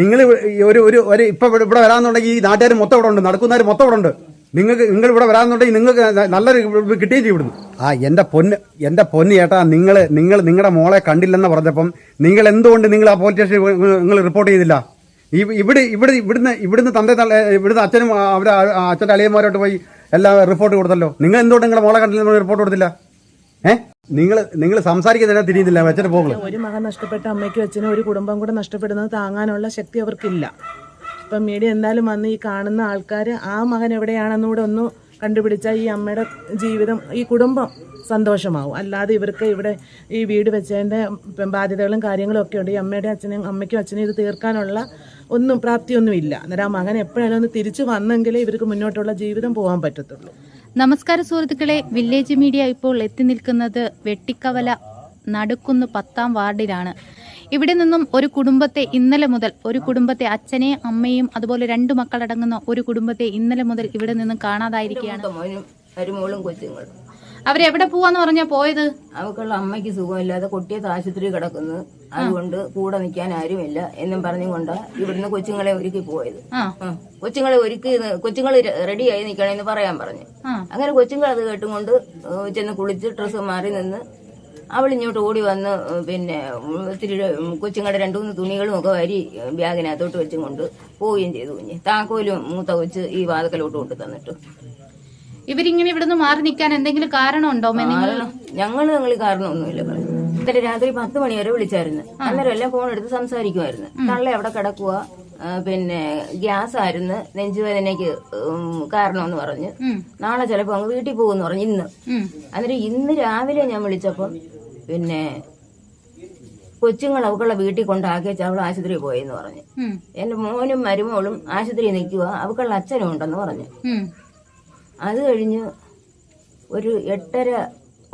നിങ്ങൾ ഒരു ഒരു ഒരു ഇപ്പൊ ഇവിടെ വരാന്നുണ്ടെങ്കിൽ ഈ നാട്ടുകാർ മൊത്തം ഇവിടെ ഉണ്ട് നടക്കുന്നവർ മൊത്തം ഇവിടെ ഉണ്ട്. നിങ്ങൾക്ക് നിങ്ങൾ ഇവിടെ വരാന്നുണ്ടെങ്കിൽ നിങ്ങൾക്ക് നല്ലൊരു കിട്ടുകയും ചെയ്യും ഇവിടുന്ന്. ആ എന്റെ പൊന്ന് എന്റെ പൊന്ന് ചേട്ടാ നിങ്ങൾ നിങ്ങൾ നിങ്ങളുടെ മോളെ കണ്ടില്ലെന്ന് പറഞ്ഞപ്പം നിങ്ങൾ എന്തുകൊണ്ട് നിങ്ങൾ ആ പോലീസ് സ്റ്റേഷൻ നിങ്ങൾ റിപ്പോർട്ട് ചെയ്തില്ല? ഇവിടെ ഇവിടെ ഇവിടുന്ന് ഇവിടുന്ന് തന്റെ ഇവിടുന്ന് അച്ഛനും അവരെ അച്ഛന്റെ അളിയന്മാരോട്ട് പോയി എല്ലാം റിപ്പോർട്ട് കൊടുത്തല്ലോ. നിങ്ങൾ എന്തുകൊണ്ട് നിങ്ങളുടെ മോളെ കണ്ടില്ലെന്ന് റിപ്പോർട്ട് കൊടുത്തില്ല? ഏഹ് നിങ്ങൾ നിങ്ങൾ തിരിയുന്നില്ല അച്ഛനെ പോകുള്ളൂ ഒരു മകൻ നഷ്ടപ്പെട്ട അമ്മയ്ക്കും അച്ഛനും ഒരു കുടുംബം കൂടെ നഷ്ടപ്പെടുന്നത് താങ്ങാനുള്ള ശക്തി അവർക്കില്ല. ഇപ്പം മീഡിയ എന്തായാലും വന്ന് ഈ കാണുന്ന ആൾക്കാർ ആ മകൻ എവിടെയാണെന്നുകൂടെ ഒന്ന് കണ്ടുപിടിച്ചാൽ ഈ അമ്മയുടെ ജീവിതം ഈ കുടുംബം സന്തോഷമാവും. അല്ലാതെ ഇവർക്ക് ഇവിടെ ഈ വീട് വെച്ചതിന്റെ ബാധ്യതകളും കാര്യങ്ങളും ഒക്കെ ഉണ്ട്. ഈ അമ്മയുടെ അച്ഛനും അമ്മയ്ക്കും അച്ഛനും ഇത് തീർക്കാനുള്ള ഒന്നും പ്രാപ്തിയൊന്നും ഇല്ല അന്നേരം ആ മകൻ എപ്പോഴായാലും ഒന്ന് തിരിച്ചു വന്നെങ്കിലേ ഇവർക്ക് മുന്നോട്ടുള്ള ജീവിതം പോകാൻ പറ്റത്തുള്ളൂ. നമസ്കാരം സുഹൃത്തുക്കളെ വില്ലേജ് മീഡിയ ഇപ്പോൾ എത്തി നിൽക്കുന്നത് വെട്ടിക്കവല നടുക്കുന്ന് പത്താം വാർഡിലാണ്. ഇവിടെ നിന്നും ഒരു കുടുംബത്തെ ഇന്നലെ മുതൽ ഒരു കുടുംബത്തെ അച്ഛനെയും അമ്മയും അതുപോലെ രണ്ടു മക്കളടങ്ങുന്ന ഒരു കുടുംബത്തെ ഇന്നലെ മുതൽ ഇവിടെ നിന്നും കാണാതായിരിക്കുകയാണ്. അവരെവിടെ പോവാന്ന് പറഞ്ഞാ പോയത്? അവക്കുള്ള അമ്മയ്ക്ക് സുഖമില്ലാതെ കൊട്ടിയത്ത് ആശുപത്രി കിടക്കുന്നു. അതുകൊണ്ട് കൂടെ നിൽക്കാൻ ആരുമില്ല എന്നും പറഞ്ഞുകൊണ്ട് ഇവിടുന്ന് കൊച്ചുങ്ങളെ ഒരുക്കി പോയത്. കൊച്ചുങ്ങളെ ഒരുക്കി കൊച്ചുങ്ങൾ റെഡിയായി നിൽക്കണമെന്ന് പറയാൻ പറഞ്ഞു. അങ്ങനെ കൊച്ചുങ്ങൾ അത് കേട്ടുകൊണ്ട് ചെന്ന് കുളിച്ച് ഡ്രസ്സ് മാറി നിന്ന് അവൾ ഇങ്ങോട്ട് ഓടി വന്ന് പിന്നെ ഒത്തിരി കൊച്ചുങ്ങളുടെ രണ്ടു മൂന്ന് തുണികളും ഒക്കെ വരി ബാഗിനകത്തോട്ട് വെച്ചും കൊണ്ട് പോവുകയും ചെയ്തു കുഞ്ഞ്. താക്കോലും മൂത്ത കൊച്ച് ഈ വാതക്കലോട്ട് കൊണ്ട് തന്നിട്ട്. ഇവരിങ്ങനെ ഇവിടുന്ന് മാറി നിൽക്കാൻ എന്തെങ്കിലും കാരണമുണ്ടോ? ഞങ്ങൾ ഞങ്ങൾ കാരണമൊന്നുമില്ല പറഞ്ഞു. ഇന്നലെ രാത്രി പത്ത് മണി വരെ വിളിച്ചായിരുന്നു. അന്നേരം എല്ലാം ഫോൺ എടുത്ത് സംസാരിക്കുമായിരുന്നു തള്ള എവിടെ കിടക്കുക പിന്നെ ഗ്യാസ് ആയിരുന്നു നെഞ്ചുവേദനയ്ക്ക് കാരണമെന്ന് പറഞ്ഞ്. നാളെ ചിലപ്പോ അങ്ങ് വീട്ടിൽ പോകുമെന്ന് പറഞ്ഞു ഇന്ന്. അന്നേരം ഇന്ന് രാവിലെ ഞാൻ വിളിച്ചപ്പം പിന്നെ കൊച്ചുങ്ങൾ അവക്കുള്ള വീട്ടിൽ കൊണ്ടാക്കി അവൾ ആശുപത്രിയിൽ പോയെന്ന് പറഞ്ഞു. എന്റെ മോനും മരുമോളും ആശുപത്രിയിൽ നിൽക്കുക അവക്കുള്ള അച്ഛനും ഉണ്ടെന്ന് പറഞ്ഞു. അത് കഴിഞ്ഞ് ഒരു എട്ടര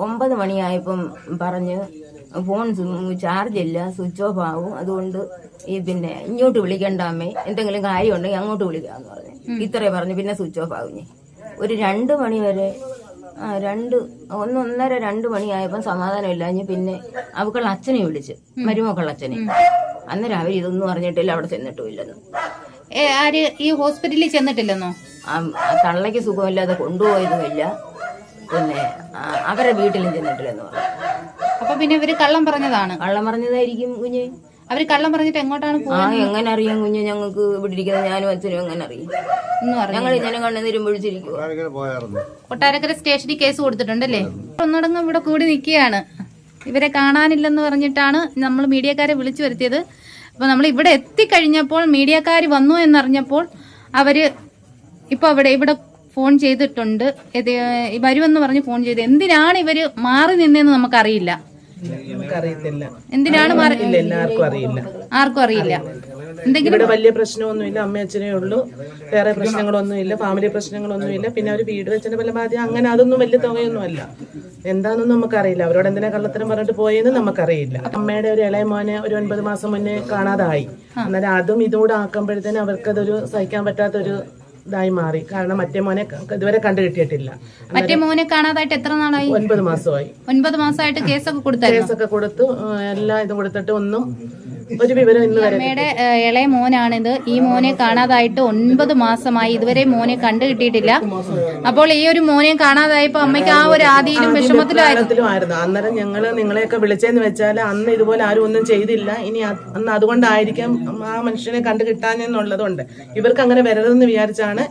ഒമ്പത് മണിയായപ്പം പറഞ്ഞ് ഫോൺ ചാർജ് ഇല്ല സ്വിച്ച് ഓഫ് ആവും. അതുകൊണ്ട് ഈ പിന്നെ ഇങ്ങോട്ട് വിളിക്കേണ്ട അമ്മേ. എന്തെങ്കിലും കാര്യം ഉണ്ടെങ്കിൽ അങ്ങോട്ട് വിളിക്കാന്ന് പറഞ്ഞു. ഇത്രേ പറഞ്ഞു. പിന്നെ സ്വിച്ച് ഓഫ് ആവും ഞാൻ ഒരു രണ്ട് മണി വരെ ആ രണ്ട് ഒന്നൊന്നര രണ്ട് മണിയായപ്പം സമാധാനം ഇല്ലാഞ്ഞ് പിന്നെ അവക്കുള്ള അച്ഛനെ വിളിച്ച്. മരുമക്കളുടെ അച്ഛനെ. അന്നേരം അവർ ഇതൊന്നും അറിഞ്ഞിട്ടില്ല. അവിടെ ചെന്നിട്ടും ഇല്ലെന്ന് ആര് ഈ ഹോസ്പിറ്റലിൽ ചെന്നിട്ടില്ലെന്നോ? തള്ളയ്ക്ക് സുഖമില്ലാതെ കൊണ്ടുപോയതുമില്ല. പിന്നെ അവരെ അവരുടെ വീട്ടിലും ചെന്നിട്ടില്ലെന്ന് പറഞ്ഞു. അപ്പൊ പിന്നെ ഇവർ കള്ളം പറഞ്ഞതാണ്. കള്ളം പറഞ്ഞതായിരിക്കും കുഞ്ഞ്. അവർ കള്ളം പറഞ്ഞിട്ട് എങ്ങോട്ടാണ് ആ പോകുന്നത് എങ്ങനെ അറിയാം കുഞ്ഞ്? ഞങ്ങൾക്ക് ഇവിടെ ഇരിക്കുന്ന ഞാനും അച്ഛനും എങ്ങനെ അറിയാം? എന്ന് പറഞ്ഞു ഞങ്ങൾ ഇങ്ങനെ കണ്ണുനീരും കൊട്ടാരക്കര സ്റ്റേഷനിൽ കേസ് കൊടുത്തിട്ടുണ്ടല്ലേ ഒന്നടങ്കം ഇവിടെ കൂടി നിൽക്കുകയാണ്. ഇവരെ കാണാനില്ലെന്ന് പറഞ്ഞിട്ടാണ് നമ്മൾ മീഡിയക്കാരെ വിളിച്ചു വരുത്തിയത്. അപ്പോൾ നമ്മൾ ഇവിടെ എത്തിക്കഴിഞ്ഞപ്പോൾ മീഡിയക്കാർ വന്നു എന്നറിഞ്ഞപ്പോൾ അവർ ഇപ്പൊ അവിടെ ഇവിടെ ഫോൺ ചെയ്തിട്ടുണ്ട്. വരുമെന്ന് പറഞ്ഞ് ഫോൺ ചെയ്ത്. എന്തിനാണ് ഇവർ മാറി നിന്നതെന്ന് നമുക്കറിയില്ല. എന്തിനാണ് മാറി ആർക്കും അറിയില്ല. എന്തെങ്കിലും ഇവിടെ വലിയ പ്രശ്നമൊന്നുമില്ല. അമ്മ അച്ഛനേ ഉള്ളൂ. വേറെ പ്രശ്നങ്ങളൊന്നുമില്ല. ഫാമിലി പ്രശ്നങ്ങളൊന്നുമില്ല. പിന്നെ ഒരു വീട് വെച്ചതിന്റെ പല ബാധ്യത അങ്ങനെ അതൊന്നും വലിയ തുകയൊന്നുമല്ല. എന്താണെന്നൊന്നും നമുക്കറിയില്ല. അവരോട് എന്തിനാ കള്ളത്തരം പറഞ്ഞിട്ട് പോയെന്ന് നമുക്കറിയില്ല. അമ്മയുടെ ഒരു ഇളയ മോനെ ഒരു ഒൻപത് മാസം മുന്നേ കാണാതായി. അന്നേരം അതും ഇതുകൂടെ ആക്കുമ്പോഴത്തേനും അവർക്കതൊരു സഹിക്കാൻ പറ്റാത്തൊരു ഇതായി മാറി. കാരണം മറ്റേ മോനെ ഇതുവരെ കണ്ടു കിട്ടിയിട്ടില്ല മറ്റേ മോനെ കാണാതായിട്ട് എത്ര നാളായി? ഒൻപത് മാസമായി. ഒൻപത് മാസമായിട്ട് കേസൊക്കെ കൊടുത്തു കേസൊക്കെ കൊടുത്തു എല്ലാം ഇത് കൊടുത്തിട്ട് ഒന്നും ഒരു വിവരം ഇന്ന് വരെ അമ്മയുടെ ഇളയ മോനാണിത്. ഈ മോനെ കാണാതായിട്ട് ഒൻപത് മാസമായി. ഇതുവരെ മോനെ കണ്ടു കിട്ടിയിട്ടില്ല. അപ്പോൾ ഈ ഒരു മോനെ കാണാതായപ്പോ അമ്മയ്ക്ക് ആ ഒരു ആദിയിലും വിഷമത്തിലായിരുന്നു. ആയിരുന്നു അന്നേരം ഞങ്ങൾ നിങ്ങളെയൊക്കെ വിളിച്ചെന്ന് വെച്ചാൽ അന്ന് ഇതുപോലെ ആരും ഒന്നും ചെയ്തില്ല. ഇനി അത് അന്ന് അതുകൊണ്ടായിരിക്കാം ആ മനുഷ്യനെ കണ്ടു കിട്ടാനെന്നുള്ളതുകൊണ്ട് ഇവർക്ക് അങ്ങനെ വരരുതെന്ന് വിചാരിച്ചാണ്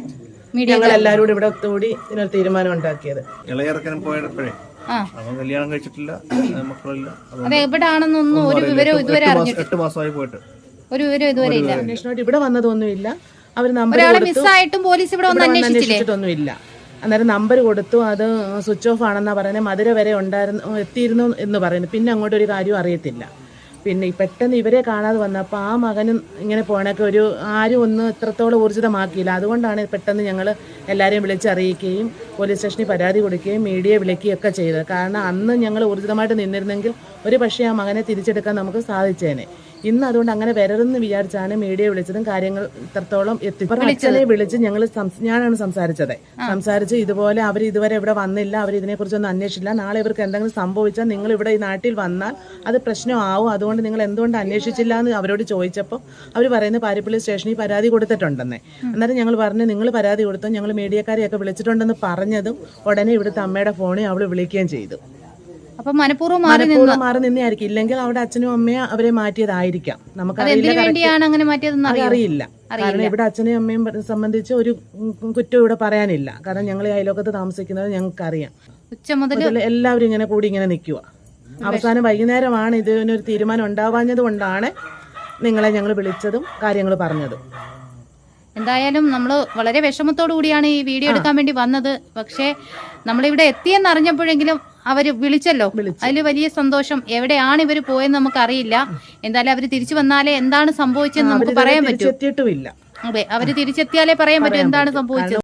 ഞങ്ങൾ എല്ലാവരും കൂടി ഇവിടെ ഒത്തുകൂടി ഇതിനൊരു തീരുമാനം ഉണ്ടാക്കിയത്. ഇളയിറക്കാൻ പോയപ്പോഴേ അവൻ കല്യാണം കഴിച്ചിട്ടില്ല മക്കളില്ല. അത് എവിടാണെന്നൊന്നും ഒരു വിവരവും ഇതുവരെ മാസം- അറിഞ്ഞിട്ടില്ല. എട്ട് മാസമായി പോയിട്ട്. ഒരു വിവരം ഇതുവരെ ഇല്ല. അന്വേഷണമായിട്ട് ഇവിടെ വന്നതൊന്നുമില്ല. അവർ നമ്പർ ഒരാളെ മിസ്സായിട്ടും പോലീസ് ഇവിടെ വന്ന് അന്വേഷിച്ചില്ലേ അന്വേഷിച്ചിട്ടൊന്നുമില്ല. അന്നേരം നമ്പർ കൊടുത്തു അത് സ്വിച്ച് ഓഫ് ആണെന്നാ പറയുന്നത് മധുര വരെ ഉണ്ടായിരുന്നു എത്തിയിരുന്നു എന്ന് പറയുന്നു. പിന്നെ അങ്ങോട്ട് ഒരു കാര്യവും അറിയത്തില്ല. പിന്നെ പെട്ടെന്ന് ഇവരെ കാണാതെ വന്നപ്പോൾ ആ മകനും ഇങ്ങനെ പോണൊക്കെ ഒരു ആരും ഒന്നും എത്രത്തോളം ഊർജിതമാക്കിയില്ല. അതുകൊണ്ടാണ് പെട്ടെന്ന് ഞങ്ങൾ എല്ലാവരെയും വിളിച്ചറിയിക്കുകയും പോലീസ് സ്റ്റേഷനിൽ പരാതി കൊടുക്കുകയും മീഡിയയെ വിളിക്കുകയും ഒക്കെ ചെയ്തത്. കാരണം അന്ന് ഞങ്ങൾ ഊർജിതമായിട്ട് നിന്നിരുന്നെങ്കിൽ ഒരു പക്ഷേ ആ മകനെ തിരിച്ചെടുക്കാൻ നമുക്ക് സാധിച്ചേനെ. ഇന്ന് അതുകൊണ്ട് അങ്ങനെ വരരുതെന്ന് വിചാരിച്ചാണ് മീഡിയ വിളിച്ചതും കാര്യങ്ങൾ ഇത്രത്തോളം എത്തി അച്ഛനെ വിളിച്ച് ഞങ്ങൾ ഞാനാണ് സംസാരിച്ചത്. സംസാരിച്ച് ഇതുപോലെ അവർ ഇതുവരെ ഇവിടെ വന്നില്ല അവർ ഇതിനെ കുറിച്ചൊന്നും അന്വേഷിച്ചില്ല. നാളെ ഇവർക്ക് എന്തെങ്കിലും സംഭവിച്ചാൽ നിങ്ങൾ ഇവിടെ ഈ നാട്ടിൽ വന്നാൽ അത് പ്രശ്നമാവും. അതുകൊണ്ട് നിങ്ങൾ എന്തുകൊണ്ട് അന്വേഷിച്ചില്ല എന്ന് അവരോട് ചോദിച്ചപ്പോൾ അവർ പറയുന്ന പാരിപ്പള്ളി സ്റ്റേഷനിൽ പരാതി കൊടുത്തിട്ടുണ്ടെന്നേ. അന്നേരം ഞങ്ങൾ പറഞ്ഞു നിങ്ങൾ പരാതി കൊടുത്തോ. ഞങ്ങൾ മീഡിയക്കാരെയൊക്കെ വിളിച്ചിട്ടുണ്ടെന്ന് പറഞ്ഞതും ഉടനെ ഇവിടുത്തെ അമ്മയുടെ ഫോണിൽ അവൾ വിളിക്കുകയും ചെയ്തു. അപ്പൊ മനഃപൂർവം മാറി നിന്ന്? മാറി നിന്നായിരിക്കും ഇല്ലെങ്കിൽ അവിടെ അച്ഛനും അമ്മയും അവരെ മാറ്റിയതായിരിക്കാം. നമുക്ക് നമുക്കറിയില്ല വേണ്ടിയാണ് അങ്ങനെ മാറ്റിയതെന്ന് അറിയില്ല. കാരണം ഇവിടെ അച്ഛനെയും അമ്മയും സംബന്ധിച്ച് ഒരു കുറ്റം ഇവിടെ പറയാനില്ല. കാരണം ഞങ്ങൾ ഈ അയലോക്കത്ത് താമസിക്കുന്നത് ഞങ്ങൾക്ക് അറിയാം ഉച്ച മുതൽ എല്ലാവരും ഇങ്ങനെ കൂടി ഇങ്ങനെ നിൽക്കുക അവസാനം വൈകുന്നേരമാണ് ഇതിനൊരു തീരുമാനം ഉണ്ടാവാഞ്ഞത് കൊണ്ടാണ് നിങ്ങളെ ഞങ്ങൾ വിളിച്ചതും കാര്യങ്ങൾ പറഞ്ഞതും. എന്തായാലും നമ്മൾ വളരെ വിഷമത്തോടു കൂടിയാണ് ഈ വീഡിയോ എടുക്കാൻ വേണ്ടി വന്നത്. പക്ഷേ നമ്മളിവിടെ എത്തിയെന്ന് അറിഞ്ഞപ്പോഴെങ്കിലും അവർ വിളിച്ചല്ലോ. അതിൽ വലിയ സന്തോഷം. എവിടെയാണ് ഇവർ പോയെന്ന് നമുക്ക് അറിയില്ല എന്തായാലും അവർ തിരിച്ചു വന്നാലേ എന്താണ് സംഭവിച്ചതെന്ന് നമുക്ക് പറയാൻ പറ്റും. അതെ അവർ തിരിച്ചെത്തിയാലേ പറയാൻ പറ്റും എന്താണ് സംഭവിച്ചത്.